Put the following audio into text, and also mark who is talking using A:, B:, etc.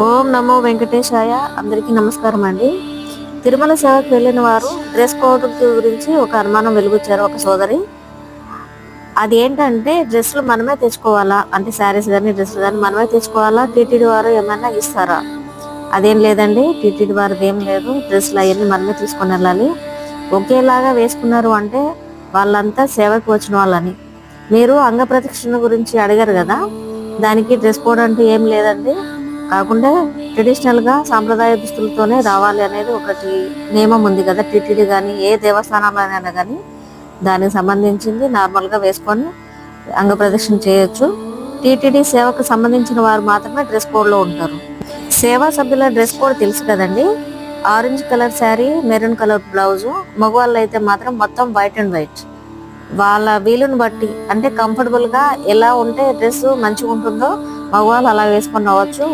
A: ఓం నమో వెంకటేశాయ. అందరికీ నమస్కారం అండి. తిరుమల సేవకు వెళ్ళిన వారు డ్రెస్ కోడ్ గురించి ఒక అనుమానం వెలుగుచ్చారు ఒక సోదరి. అది ఏంటంటే డ్రెస్సులు మనమే తెచ్చుకోవాలా? అంటే శారీస్ కానీ డ్రెస్సులు కానీ మనమే తెచ్చుకోవాలా? టీటీడీ వారు ఏమైనా ఇస్తారా? అదేం లేదండి. టీటీడీ వారిది ఏం లేదు. డ్రెస్సులు అవన్నీ మనమే తీసుకొని వెళ్ళాలి. ఒకేలాగా వేసుకున్నారు అంటే వాళ్ళంతా సేవకు వచ్చిన వాళ్ళని. మీరు అంగ ప్రదక్షిణ గురించి అడిగారు కదా? దానికి డ్రెస్ కోడ్ అంటూ ఏం లేదండి. కాకుండా ట్రెడిషనల్గా సాంప్రదాయ దుస్తులతోనే రావాలి అనేది ఒకటి నియమం ఉంది కదా. టీటీడీ కానీ ఏ దేవస్థానంలోనైనా కానీ దానికి సంబంధించింది నార్మల్గా వేసుకొని అంగ చేయొచ్చు. టీటీడీ సేవకు సంబంధించిన వారు మాత్రమే డ్రెస్ కోడ్లో ఉంటారు. సేవా సభ్యుల డ్రెస్ కోడ్ తెలుసు కదండి? Orange colour sari maroon colour blouse మగవాళ్ళు అయితే మాత్రం మొత్తం వైట్ అండ్ వైట్. వాళ్ళ వీలుని బట్టి అంటే కంఫర్టబుల్గా ఎలా ఉంటే డ్రెస్ మంచిగా ఉంటుందో మగవాళ్ళు అలా వేసుకొని రావచ్చు.